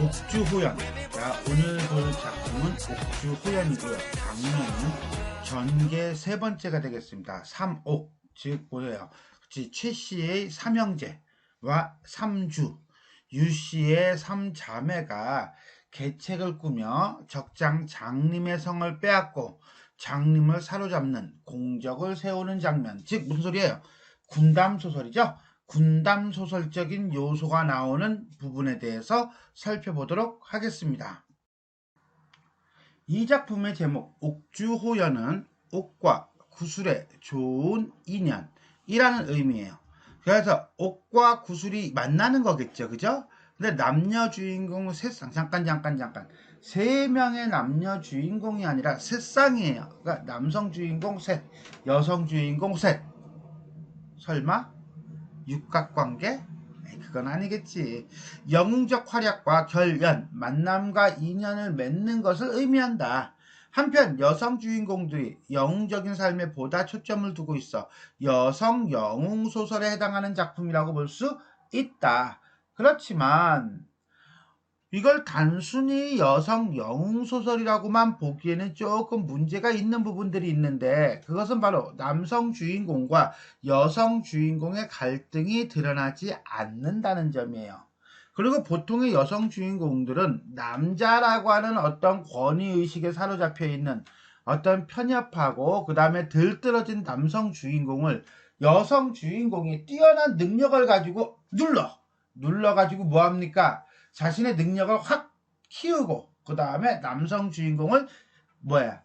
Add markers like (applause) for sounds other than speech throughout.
옥주호연. 자, 오늘 볼 작품은 옥주호연이고요. 장면은 전개 세 번째가 되겠습니다. 삼옥, 즉. 그치, 최 씨의 삼형제와 삼주, 유 씨의 삼자매가 계책을 꾸며 적장 장님의 성을 빼앗고 장님을 사로잡는 공적을 세우는 장면. 즉 무슨 소리예요? 군담 소설이죠. 군담 소설적인 요소가 나오는 부분에 대해서 살펴보도록 하겠습니다. 이 작품의 제목 옥주호연은 옥과 구슬의 좋은 인연이라는 의미예요. 그래서 옥과 구슬이 만나는 거겠죠, 그죠? 근데 남녀 주인공 세 쌍, 잠깐, 잠깐, 잠깐. 세 명의 남녀 주인공이 아니라 세 쌍이에요. 그러니까 남성 주인공 셋, 여성 주인공 셋. 설마? 육각관계? 그건 아니겠지. 영웅적 활약과 결연, 만남과 인연을 맺는 것을 의미한다. 한편 여성 주인공들이 영웅적인 삶에 보다 초점을 두고 있어 여성 영웅 소설에 해당하는 작품이라고 볼 수 있다. 그렇지만 이걸 단순히 여성 영웅 소설이라고만 보기에는 조금 문제가 있는 부분들이 있는데 그것은 바로 남성 주인공과 여성 주인공의 갈등이 드러나지 않는다는 점이에요. 그리고 보통의 여성 주인공들은 남자라고 하는 어떤 권위의식에 사로잡혀 있는 어떤 편협하고 그 다음에 들뜨러진 남성 주인공을 여성 주인공이 뛰어난 능력을 가지고 눌러 눌러가지고 뭐합니까? 자신의 능력을 확 키우고 그 다음에 남성 주인공을 뭐야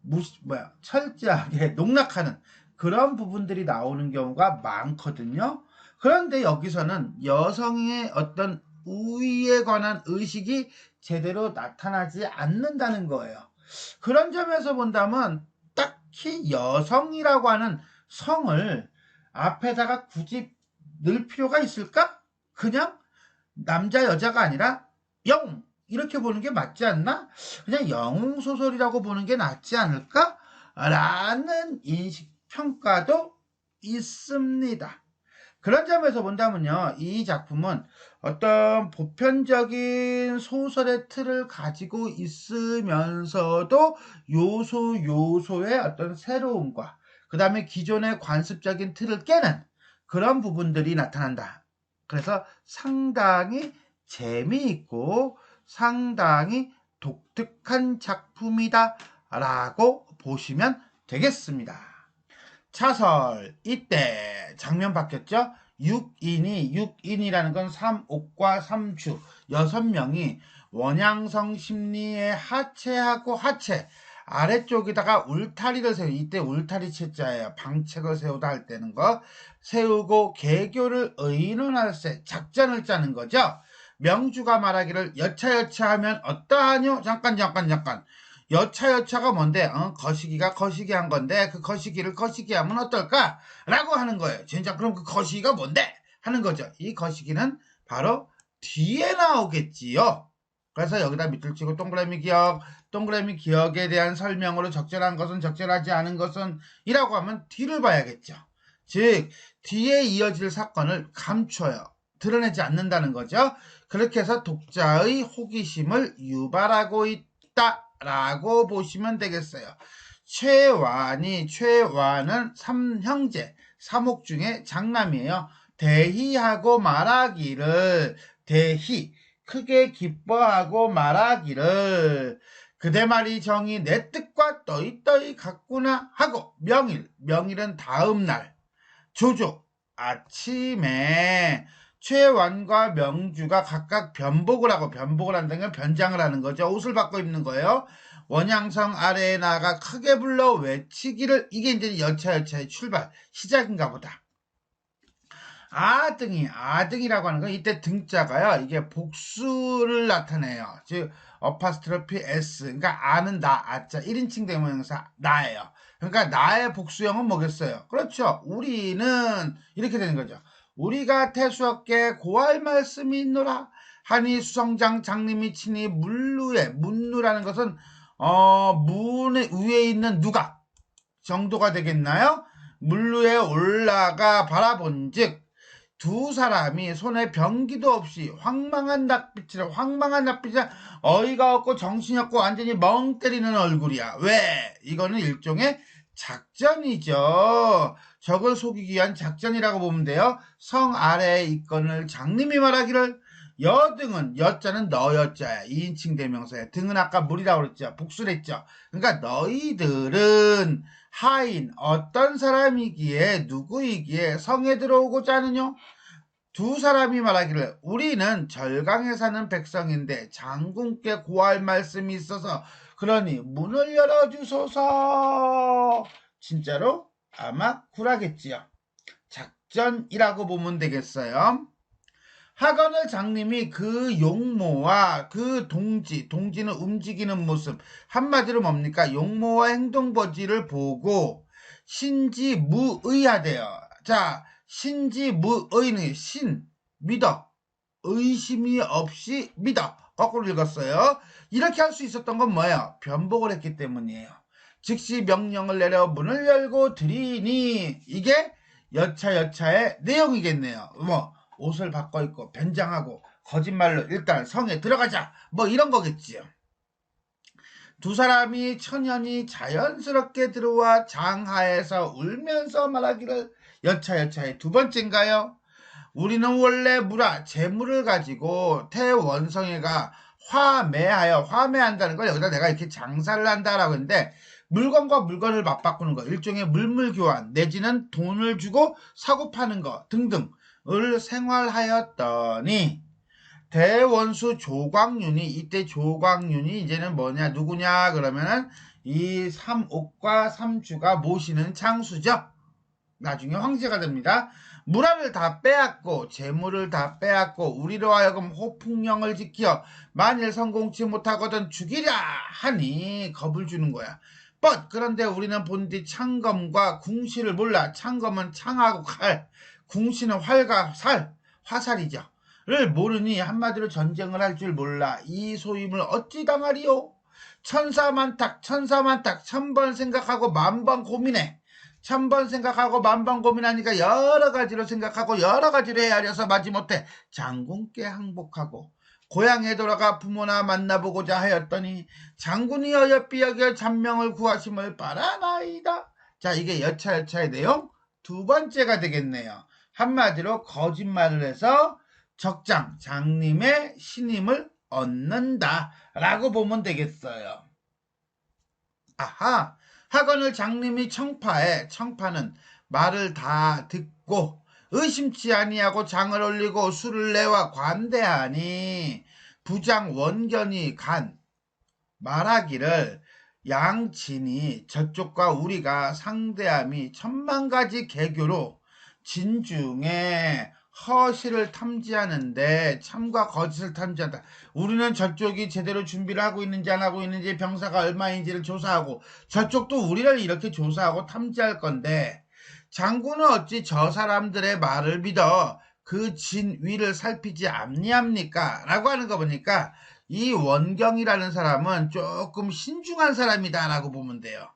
무시 뭐야 철저하게 (laughs) 농락하는 그런 부분들이 나오는 경우가 많거든요. 그런데 여기서는 여성의 어떤 우위에 관한 의식이 제대로 나타나지 않는다는 거예요. 그런 점에서 본다면 딱히 여성이라고 하는 성을 앞에다가 굳이 넣을 필요가 있을까? 그냥 남자 여자가 아니라 영 이렇게 보는 게 맞지 않나? 그냥 영웅 소설이라고 보는 게 낫지 않을까? 라는 인식 평가도 있습니다. 그런 점에서 본다면요, 이 작품은 어떤 보편적인 소설의 틀을 가지고 있으면서도 요소 요소의 어떤 새로움과 그 다음에 기존의 관습적인 틀을 깨는 그런 부분들이 나타난다. 그래서 상당히 재미있고 상당히 독특한 작품이다 라고 보시면 되겠습니다. 차설 이때 장면 바뀌었죠? 6인이 6인이라는 건 3옥과 3주 6명이 원양성 심리의 하체하고 하체 아래쪽에다가 울타리를 세우 이때 울타리 채자예요. 방책을 세우다 할 때는 거 세우고 개교를 의논할 때 작전을 짜는 거죠. 명주가 말하기를 여차여차하면 어떠하뇨? 잠깐 잠깐 잠깐. 여차여차가 뭔데? 어? 거시기가 거시기 한 건데 그 거시기를 거시기 하면 어떨까? 라고 하는 거예요. 진짜 그럼 그 거시기가 뭔데? 하는 거죠. 이 거시기는 바로 뒤에 나오겠지요. 그래서 여기다 밑줄 치고 동그라미 기억, 동그라미 기억에 대한 설명으로 적절한 것은 적절하지 않은 것은 이라고 하면 뒤를 봐야겠죠. 즉 뒤에 이어질 사건을 감춰요. 드러내지 않는다는 거죠. 그렇게 해서 독자의 호기심을 유발하고 있다라고 보시면 되겠어요. 최완이 최완은 삼형제 삼옥 중에 장남이에요. 대희하고 말하기를 대희 크게 기뻐하고 말하기를 그대 말이 정이 내 뜻과 떠이떠이 같구나 하고 명일 명일은 다음 날 조조 아침에 최완과 명주가 각각 변복을 하고 변복을 한다는 건 변장을 하는 거죠. 옷을 바꿔 입는 거예요. 원양성 아래에 나가 크게 불러 외치기를 이게 이제 여차여차의 출발 시작인가 보다. 아등이 아등이라고 하는 건 이때 등자가요. 이게 복수를 나타내요. 즉 어파스트로피 s 그러니까 아는 나 아자 1인칭 대명사 나예요. 그러니까 나의 복수형은 뭐겠어요? 그렇죠. 우리는 이렇게 되는 거죠. 우리가 태수없게 고할 말씀이 있노라 하니 수성장 장님이 친히 물루에 문루라는 것은 어 문의 위에 있는 누가 정도가 되겠나요? 물루에 올라가 바라본즉 두 사람이 손에 병기도 없이 황망한 낯빛이라 황망한 낯빛이라 어이가 없고 정신이 없고 완전히 멍 때리는 얼굴이야. 왜? 이거는 일종의 작전이죠. 적을 속이기 위한 작전이라고 보면 돼요. 성 아래에 있건을 장님이 말하기를 여등은 여자는 너 여자야. 2인칭 대명사야. 등은 아까 물이라고 그랬죠. 복수했죠. 그러니까 너희들은 하인 어떤 사람이기에 누구이기에 성에 들어오고자 하느냐? 두 사람이 말하기를 우리는 절강에 사는 백성인데 장군께 고할 말씀이 있어서 그러니 문을 열어주소서. 진짜로 아마 굴하겠지요. 작전이라고 보면 되겠어요. 하건을 장님이 그 용모와 그 동지, 동지는 움직이는 모습, 한마디로 뭡니까? 용모와 행동버지를 보고 신지 무의하대요. 자, 신지 무의는 신, 믿어. 의심이 없이 믿어. 거꾸로 읽었어요. 이렇게 할 수 있었던 건 뭐예요? 변복을 했기 때문이에요. 즉시 명령을 내려 문을 열고 들이니 이게 여차여차의 내용이겠네요. 뭐 옷을 바꿔 입고 변장하고 거짓말로 일단 성에 들어가자 뭐 이런 거겠지요. 두 사람이 천연히 자연스럽게 들어와 장하에서 울면서 말하기를 여차여차의 두 번째인가요? 우리는 원래 무라 재물을 가지고 태원성애가 화매하여 화매한다는 걸 여기다 내가 이렇게 장사를 한다라고 했는데 물건과 물건을 맞바꾸는 거 일종의 물물 교환 내지는 돈을 주고 사고 파는 거 등등 을 생활하였더니 대원수 조광윤이 이때 조광윤이 이제는 뭐냐 누구냐 그러면은 이 삼옥과 삼주가 모시는 장수죠. 나중에 황제가 됩니다. 문화를 다 빼앗고 재물을 다 빼앗고 우리로 하여금 호풍령을 지켜 만일 성공치 못하거든 죽이랴 하니 겁을 주는 거야. but 그런데 우리는 본디 창검과 궁시를 몰라 창검은 창하고 칼 궁시는 활과 살 화살이죠. 를 모르니 한마디로 전쟁을 할 줄 몰라 이 소임을 어찌 당하리요? 천사만탁 천사만탁 천번 생각하고 만번 고민해 천번 생각하고 만번 고민하니까 여러 가지로 생각하고 여러 가지로 헤아려서 마지못해 장군께 항복하고 고향에 돌아가 부모나 만나보고자 하였더니 장군이 어여삐 여겨 잔명을 구하심을 바라나이다. 자 이게 여차여차의 내용 두 번째가 되겠네요. 한마디로 거짓말을 해서 적장 장님의 신임을 얻는다 라고 보면 되겠어요. 아하 학원을 장님이 청파해 청파는 말을 다 듣고 의심치 아니하고 장을 올리고 술을 내와 관대하니 부장 원견이 간 말하기를 양친이 저쪽과 우리가 상대함이 천만 가지 개교로 진중에 허실을 탐지하는데 참과 거짓을 탐지한다. 우리는 저쪽이 제대로 준비를 하고 있는지 안 하고 있는지 병사가 얼마인지를 조사하고 저쪽도 우리를 이렇게 조사하고 탐지할 건데 장군은 어찌 저 사람들의 말을 믿어 그 진위를 살피지 않니합니까? 라고 하는 거 보니까 이 원경이라는 사람은 조금 신중한 사람이다 라고 보면 돼요.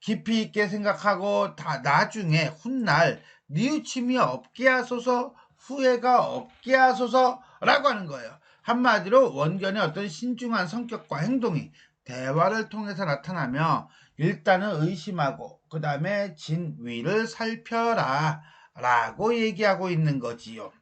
깊이 있게 생각하고 다 나중에 훗날 뉘우침이 없게 하소서 후회가 없게 하소서라고 하는 거예요. 한마디로 원견의 어떤 신중한 성격과 행동이 대화를 통해서 나타나며 일단은 의심하고 그 다음에 진위를 살펴라 라고 얘기하고 있는 거지요.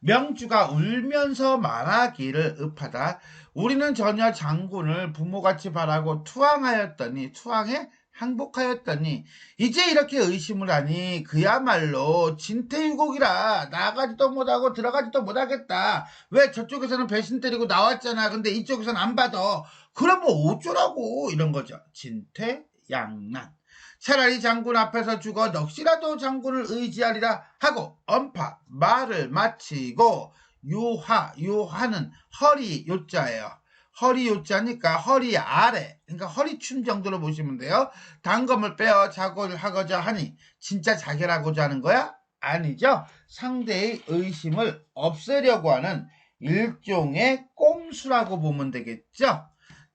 명주가 울면서 말하기를 읍하다. 우리는 전혀 장군을 부모같이 바라고 투항하였더니 투항에 항복하였더니 이제 이렇게 의심을 하니 그야말로 진퇴유곡이라 나가지도 못하고 들어가지도 못하겠다. 왜 저쪽에서는 배신 때리고 나왔잖아. 근데 이쪽에서는 안 받아. 그럼 뭐 어쩌라고 이런 거죠. 진퇴양난. 차라리 장군 앞에서 죽어 넋이라도 장군을 의지하리라 하고 언파 말을 마치고 유하 유하는 허리 요자예요. 허리 요자니까 허리 아래 그러니까 허리춤 정도로 보시면 돼요. 단검을 빼어 자고를 하고자 하니 진짜 자결하고자 하는 거야? 아니죠. 상대의 의심을 없애려고 하는 일종의 꼼수라고 보면 되겠죠.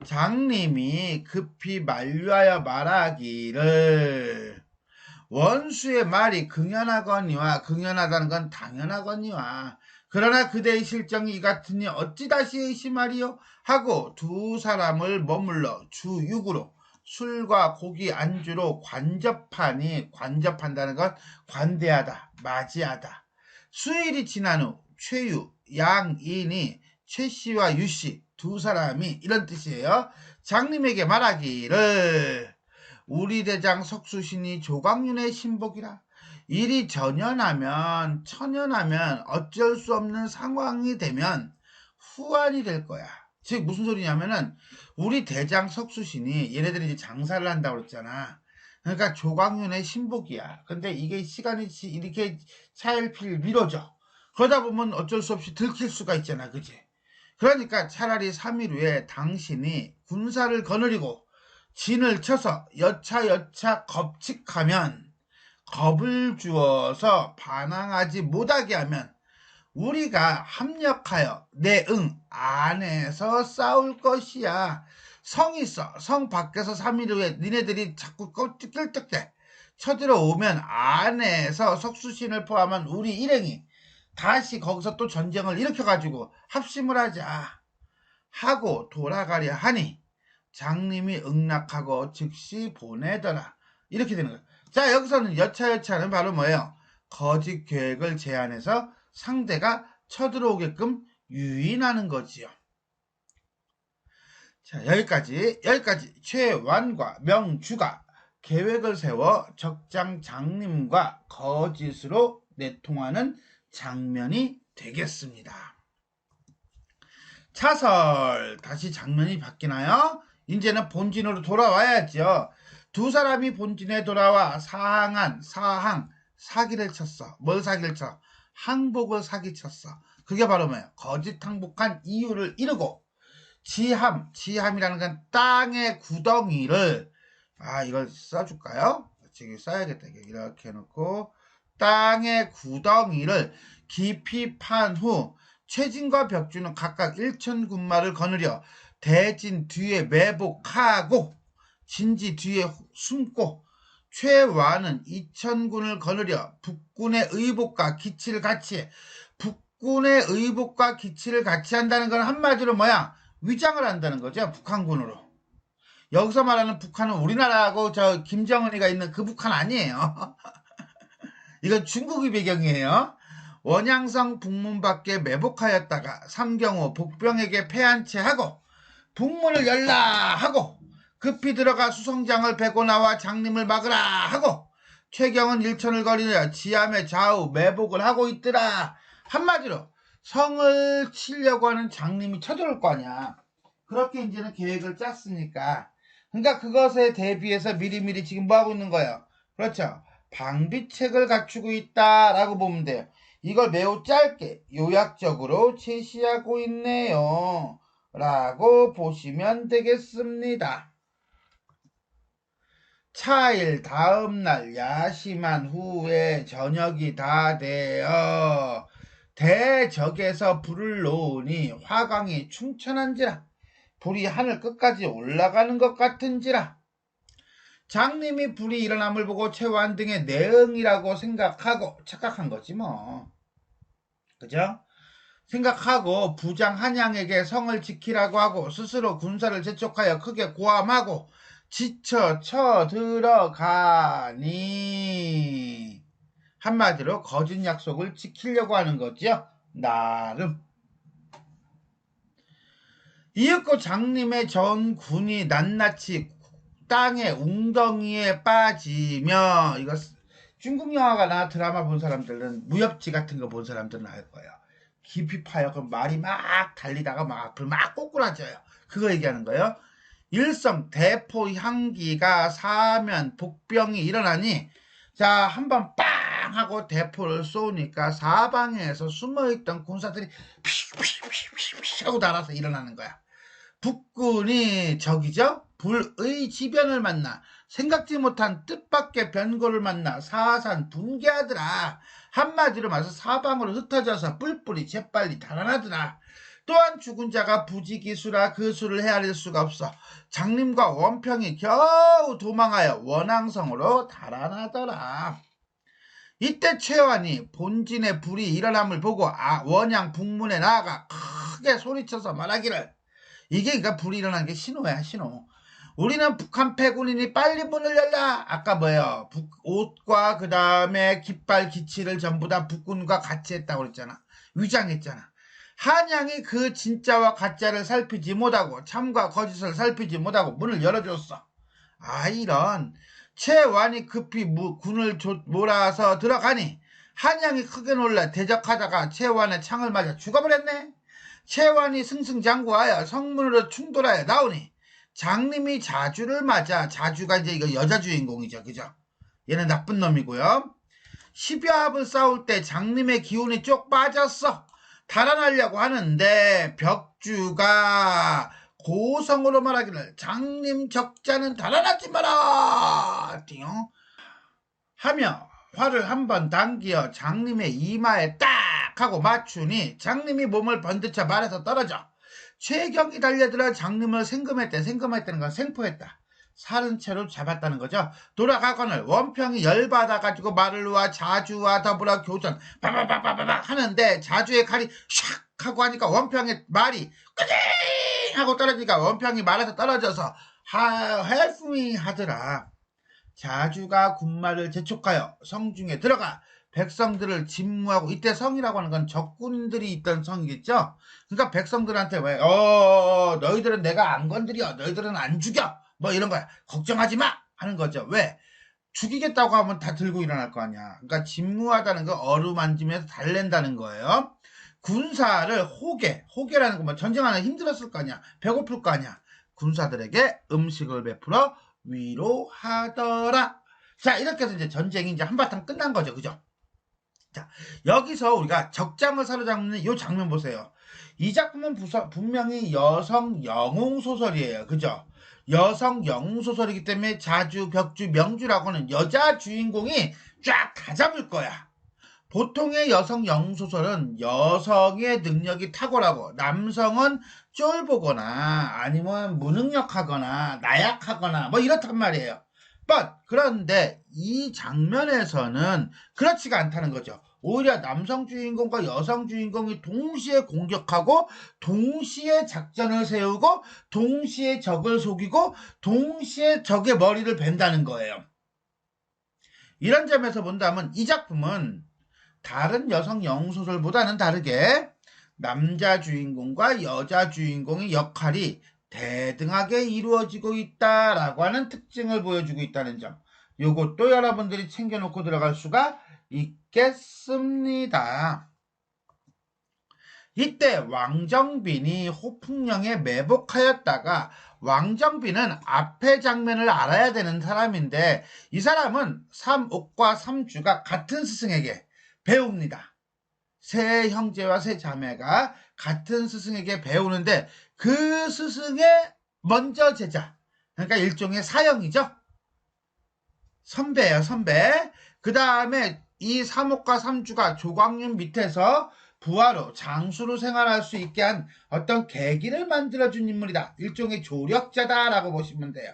장님이 급히 만류하여 말하기를 원수의 말이 긍연하거니와 긍연하다는 건 당연하거니와 그러나 그대의 실정이 이 같으니 어찌 다시 의심하리요? 하고 두 사람을 머물러 주 6으로 술과 고기 안주로 관접하니 관접한다는 건 관대하다 맞이하다. 수일이 지난 후 최유 양인이 최 씨와 유씨 두 사람이 이런 뜻이에요. 장님에게 말하기를 우리 대장 석수신이 조광윤의 신복이라 일이 전연하면 천연하면 어쩔 수 없는 상황이 되면 후환이 될 거야. 즉 무슨 소리냐면은 우리 대장 석수신이 얘네들이 이제 장사를 한다고 그랬잖아. 그러니까 조광윤의 신복이야. 근데 이게 시간이 이렇게 차일필 미뤄져. 그러다 보면 어쩔 수 없이 들킬 수가 있잖아. 그지? 그러니까 차라리 3일 후에 당신이 군사를 거느리고 진을 쳐서 여차여차 겁칙하면 겁을 주어서 반항하지 못하게 하면 우리가 합력하여 내 응 안에서 싸울 것이야. 성 있어. 성 밖에서 3일 후에 니네들이 자꾸 껍질끌떡대 쳐들어오면 안에서 석수신을 포함한 우리 일행이 다시 거기서 또 전쟁을 일으켜가지고 합심을 하자 하고 돌아가려 하니 장님이 응낙하고 즉시 보내더라. 이렇게 되는 거예요. 자, 여기서는 여차여차는 바로 뭐예요? 거짓 계획을 제안해서 상대가 쳐들어오게끔 유인하는 거지요. 자, 여기까지, 여기까지 최완과 명주가 계획을 세워 적장 장님과 거짓으로 내통하는 장면이 되겠습니다. 차설 다시 장면이 바뀌나요? 이제는 본진으로 돌아와야죠. 두 사람이 본진에 돌아와 사항한 사항 사기를 쳤어. 뭘 사기를 쳐? 항복을 사기쳤어. 그게 바로 뭐예요? 거짓 항복한 이유를 이루고 지함, 지함이라는 건 땅의 구덩이를 아 이걸 써줄까요? 지금 써야겠다. 이렇게 해놓고 땅의 구덩이를 깊이 판 후 최진과 벽주는 각각 1천 군마를 거느려 대진 뒤에 매복하고 진지 뒤에 숨고 최와는 2천군을 거느려 북군의 의복과 기치를 같이 북군의 의복과 기치를 같이 한다는 건 한마디로 뭐야? 위장을 한다는 거죠 북한군으로. 여기서 말하는 북한은 우리나라하고 저 김정은이가 있는 그 북한 아니에요. (laughs) 이건 중국의 배경이에요. 원양성 북문 밖에 매복하였다가 삼경호 복병에게 패한 채 하고 북문을 열라 하고 급히 들어가 수성장을 베고 나와 장님을 막으라 하고 최경은 일천을 거리며 지함의 좌우 매복을 하고 있더라. 한마디로 성을 치려고 하는 장님이 쳐들어올 거 아니야. 그렇게 이제는 계획을 짰으니까. 그러니까 그것에 대비해서 미리미리 지금 뭐 하고 있는 거예요? 그렇죠. 방비책을 갖추고 있다라고 보면 돼요. 이걸 매우 짧게 요약적으로 제시하고 있네요. 라고 보시면 되겠습니다. 차일 다음날 야심한 후에 저녁이 다 되어 대적에서 불을 놓으니 화광이 충천한지라 불이 하늘 끝까지 올라가는 것 같은지라 장님이 불이 일어남을 보고 최완 등의 내응이라고 생각하고 착각한 거지 뭐. 그죠? 생각하고 부장 한양에게 성을 지키라고 하고 스스로 군사를 재촉하여 크게 고함하고 지쳐 쳐 들어가니 한마디로 거짓 약속을 지키려고 하는 거죠. 나름. 이윽고 장님의 전 군이 낱낱이 땅의 웅덩이에 빠지며 이거 중국 영화가나 드라마 본 사람들은 무협지 같은 거 본 사람들은 알 거예요. 깊이 파여 그럼 말이 막 달리다가 막 앞을 막 꼬꾸라져요. 그거 얘기하는 거예요. 일성 대포 향기가 사면 복병이 일어나니 자 한 번 빵 하고 대포를 쏘니까 사방에서 숨어있던 군사들이 피피피피피 하고 달아서 일어나는 거야. 북군이 적이죠. 불의 지변을 만나 생각지 못한 뜻밖의 변고를 만나 사산 분개하더라. 한마디로 말해서 사방으로 흩어져서 뿔뿔이 재빨리 달아나더라. 또한 죽은 자가 부지기수라 그 수를 헤아릴 수가 없어 장님과 원평이 겨우 도망하여 원앙성으로 달아나더라. 이때 최환이 본진의 불이 일어남을 보고 아, 원양 북문에 나아가 크게 소리쳐서 말하기를 이게 그러니까 불이 일어난 게 신호야 신호. 우리는 북한 패군이니 빨리 문을 열라. 아까 뭐예요? 북, 옷과 그 다음에 깃발 기치를 전부 다 북군과 같이 했다고 그랬잖아. 위장했잖아. 한양이 그 진짜와 가짜를 살피지 못하고 참과 거짓을 살피지 못하고 문을 열어줬어. 아 이런 최완이 급히 무, 군을 조, 몰아서 들어가니 한양이 크게 놀라 대적하다가 최완의 창을 맞아 죽어버렸네. 최완이 승승장구하여 성문으로 충돌하여 나오니 장님이 자주를 맞아 자주가 이제 이거 여자 주인공이죠. 그죠? 얘는 나쁜 놈이고요. 십여 합을 싸울 때 장님의 기운이 쪽 빠졌어. 달아나려고 하는데 벽주가 고성으로 말하기를 장님 적자는 달아나지 마라! 띵. 하며 활을 한번 당기어 장님의 이마에 딱 하고 맞추니 장님이 몸을 번드쳐 말에서 떨어져 최경이 달려들어 장님을 생금했대 생금했다는 건 생포했다 살은 채로 잡았다는 거죠. 돌아가거늘 원평이 열받아가지고 말을 놓아 자주와 더불어 교전 바바바바바바 하는데 자주의 칼이 샥 하고 하니까 원평의 말이 끄딩 하고 떨어지니까 원평이 말에서 떨어져서 하, me 하더라. 자주가 군말을 재촉하여 성중에 들어가 백성들을 진무하고 이때 성이라고 하는 건 적군들이 있던 성이겠죠. 그러니까 백성들한테 왜 어, 너희들은 내가 안 건드려 너희들은 안 죽여 뭐 이런 거야. 걱정하지 마! 하는 거죠. 왜? 죽이겠다고 하면 다 들고 일어날 거 아니야. 그러니까 진무하다는 거 어루만지면서 달랜다는 거예요. 군사를 호계, 호계라는 거뭐 전쟁하는 힘들었을 거 아니야. 배고플 거 아니야. 군사들에게 음식을 베풀어 위로하더라. 자, 이렇게 해서 이제 전쟁이 이제 한바탕 끝난 거죠. 그죠? 자, 여기서 우리가 적장을 사로잡는 이 장면 보세요. 이 작품은 부서, 분명히 여성 영웅 소설이에요. 그죠? 여성 영웅소설이기 때문에 자주, 벽주, 명주라고는 여자 주인공이 쫙 다 잡을 거야. 보통의 여성 영웅소설은 여성의 능력이 탁월하고 남성은 쫄보거나 아니면 무능력하거나 나약하거나 뭐 이렇단 말이에요. but 그런데 이 장면에서는 그렇지가 않다는 거죠. 오히려 남성 주인공과 여성 주인공이 동시에 공격하고 동시에 작전을 세우고 동시에 적을 속이고 동시에 적의 머리를 벤다는 거예요. 이런 점에서 본다면 이 작품은 다른 여성 영소설보다는 다르게 남자 주인공과 여자 주인공의 역할이 대등하게 이루어지고 있다라고 하는 특징을 보여주고 있다는 점. 이것도 여러분들이 챙겨놓고 들어갈 수가 있겠습니다. 이때 왕정빈이 호풍령에 매복하였다가 왕정빈은 앞의 장면을 알아야 되는 사람인데 이 사람은 삼옥과 삼주가 같은 스승에게 배웁니다. 세 형제와 세 자매가 같은 스승에게 배우는데 그 스승의 먼저 제자 그러니까 일종의 사형이죠. 선배예요 선배. 그 다음에 이 삼옥과 삼주가 조광윤 밑에서 부하로 장수로 생활할 수 있게 한 어떤 계기를 만들어준 인물이다. 일종의 조력자다라고 보시면 돼요.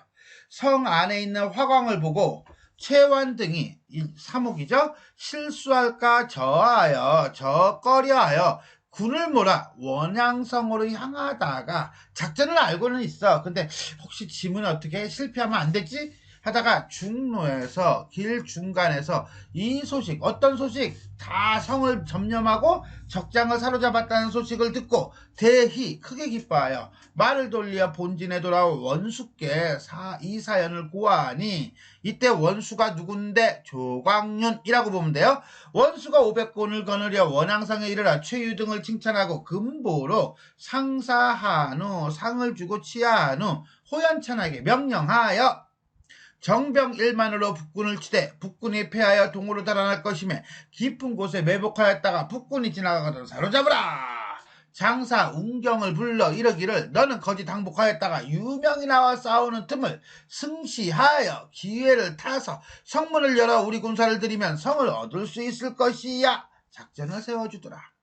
성 안에 있는 화광을 보고 최완 등이 삼옥이죠. 실수할까 저하여 저거려하여 군을 몰아 원양성으로 향하다가 작전을 알고는 있어. 근데 혹시 짐은 어떻게 실패하면 안 되지? 하다가 중로에서 길 중간에서 이 소식 어떤 소식 다 성을 점령하고 적장을 사로잡았다는 소식을 듣고 대히 크게 기뻐하여 말을 돌려 본진에 돌아온 원수께 사, 이 사연을 고하니 이때 원수가 누군데 조광윤이라고 보면 돼요. 원수가 500권을 거느려 원앙상에 이르러 최유 등을 칭찬하고 금보로 상사한 후 상을 주고 치하한 후 호연천하게 명령하여 정병 1만으로 북군을 치되 북군이 패하여 동으로 달아날 것이며 깊은 곳에 매복하였다가 북군이 지나가거든 사로잡으라. 장사 운경을 불러 이러기를 너는 거짓 항복하였다가 유명이 나와 싸우는 틈을 승시하여 기회를 타서 성문을 열어 우리 군사를 들이면 성을 얻을 수 있을 것이야. 작전을 세워주더라.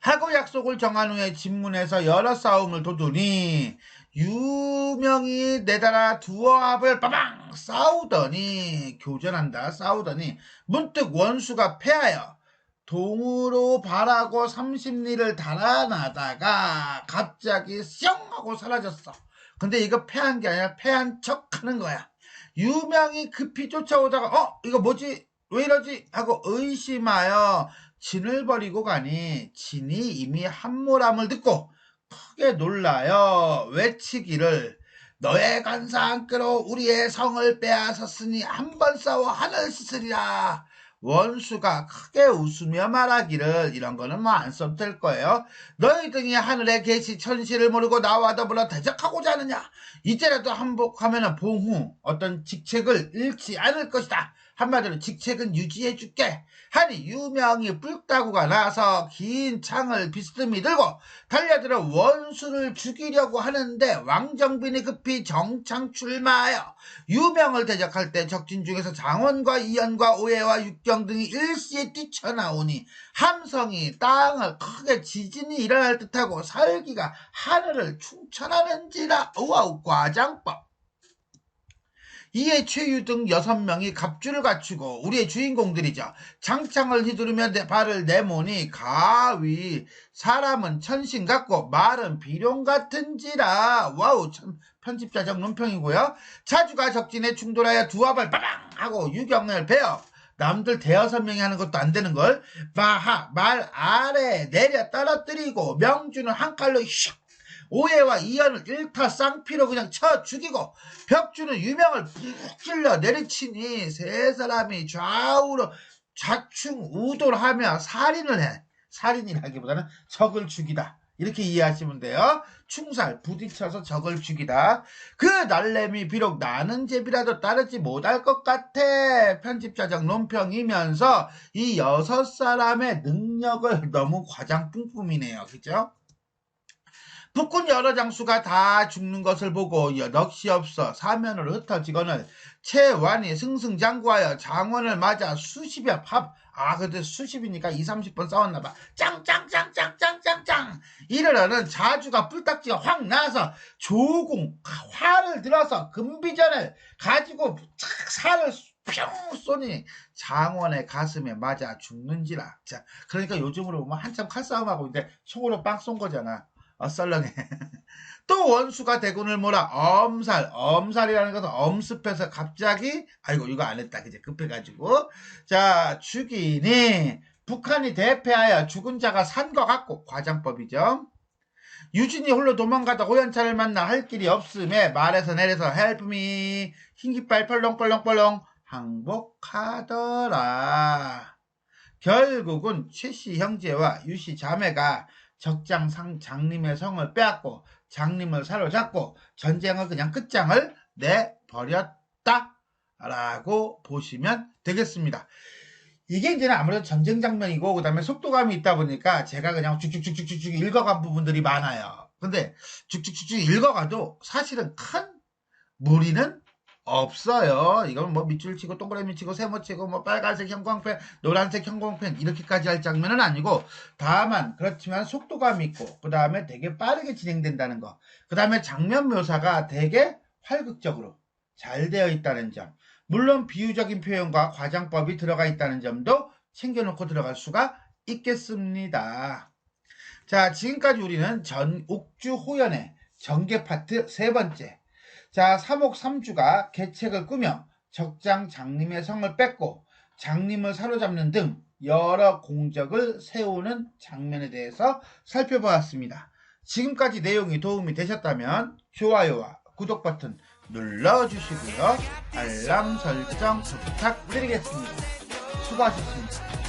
하고 약속을 정한 후에 집문에서 여러 싸움을 도두니 유명이 내달아 두어합을 빠방 싸우더니 교전한다 싸우더니 문득 원수가 패하여 동으로 발하고 30리를 달아나다가 갑자기 뿅 하고 사라졌어. 근데 이거 패한 게 아니라 패한 척 하는 거야. 유명이 급히 쫓아오다가 어 이거 뭐지 왜 이러지 하고 의심하여 진을 버리고 가니 진이 이미 함몰함을 듣고 크게 놀라여 외치기를 너의 간사한 끄로 우리의 성을 빼앗았으니 한 번 싸워 하늘 씻으리라. 원수가 크게 웃으며 말하기를 이런 거는 뭐 안 써도 될 거예요. 너희 등이 하늘에 계시 천시를 모르고 나와 더불어 대적하고자 하느냐. 이제라도 한복하면 봉후 어떤 직책을 잃지 않을 것이다. 한마디로 직책은 유지해 줄게. 하니 유명이 뿔따구가 나서 긴 창을 비스듬히 들고 달려들어 원수를 죽이려고 하는데 왕정빈이 급히 정창 출마하여 유명을 대적할 때 적진 중에서 장원과 이연과 오해와 육경 등이 일시에 뛰쳐나오니 함성이 땅을 크게 지진이 일어날 듯하고 살기가 하늘을 충천하는지라 우와우 과장법 이에 최유 등 여섯 명이 갑주를 갖추고 우리의 주인공들이죠. 장창을 휘두르며 내 발을 내모니 가위 사람은 천신 같고 말은 비룡 같은지라 와우 참 편집자적 논평이고요. 자주가 적진에 충돌하여 두합을 빠방 하고 유경을 베어 남들 대여섯 명이 하는 것도 안 되는 걸 마하 말 아래 내려 떨어뜨리고 명주는 한 칼로 슉 오해와 이연을 일타 쌍피로 그냥 쳐 죽이고 벽주는 유명을 푹 찔러 내리치니 세 사람이 좌우로 좌충 우돌하며 살인을 해. 살인이라기보다는 적을 죽이다. 이렇게 이해하시면 돼요. 충살, 부딪혀서 적을 죽이다. 그 날래미 비록 나는 제비라도 따르지 못할 것 같아. 편집자적 논평이면서 이 여섯 사람의 능력을 너무 과장 뿜뿜이네요. 그죠? 북군 여러 장수가 다 죽는 것을 보고 넋이 없어 사면으로 흩어지거늘 최완이 승승장구하여 장원을 맞아 수십여 팝, 아, 그때 수십이니까 2, 30번 싸웠나봐. 짱짱짱짱짱짱짱! 이르러는 자주가 뿔딱지가 확 나서 조공, 활을 들어서 금비전을 가지고 착 살을 뿅 쏘니 장원의 가슴에 맞아 죽는지라. 자, 그러니까 요즘으로 보면 한참 칼싸움하고 있는데 총으로 빵 쏜 거잖아. 어, 썰렁해. (laughs) 또 원수가 대군을 몰아 엄살, 엄살이라는 것은 엄습해서 갑자기, 아이고, 이거 안 했다. 이제 급해가지고. 자, 죽이니, 북한이 대패하여 죽은 자가 산 것 같고, 과장법이죠. 유진이 홀로 도망가다 호연차를 만나 할 길이 없음에 말에서 내려서 헬프미 흰깃발 펄렁펄렁펄렁 항복하더라. 결국은 최 씨 형제와 유 씨 자매가 적장 상 장님의 성을 빼앗고 장님을 사로잡고 전쟁을 그냥 끝장을 내버렸다라고 보시면 되겠습니다. 이게 이제는 아무래도 전쟁 장면이고 그 다음에 속도감이 있다 보니까 제가 그냥 쭉쭉쭉쭉쭉 읽어간 부분들이 많아요. 근데 쭉쭉쭉쭉 읽어가도 사실은 큰 무리는 없어요. 이건 뭐 밑줄 치고 동그라미 치고 세모 치고 뭐 빨간색 형광펜, 노란색 형광펜 이렇게까지 할 장면은 아니고 다만 그렇지만 속도감 있고 그 다음에 되게 빠르게 진행된다는 거. 그 다음에 장면 묘사가 되게 활극적으로 잘 되어 있다는 점. 물론 비유적인 표현과 과장법이 들어가 있다는 점도 챙겨놓고 들어갈 수가 있겠습니다. 자, 지금까지 우리는 전 옥주 호연의 전개 파트 세 번째 자, 삼옥 삼주가 계책을 꾸며 적장 장님의 성을 뺏고 장님을 사로잡는 등 여러 공적을 세우는 장면에 대해서 살펴보았습니다. 지금까지 내용이 도움이 되셨다면 좋아요와 구독 버튼 눌러주시고요. 알람 설정 부탁드리겠습니다. 수고하셨습니다.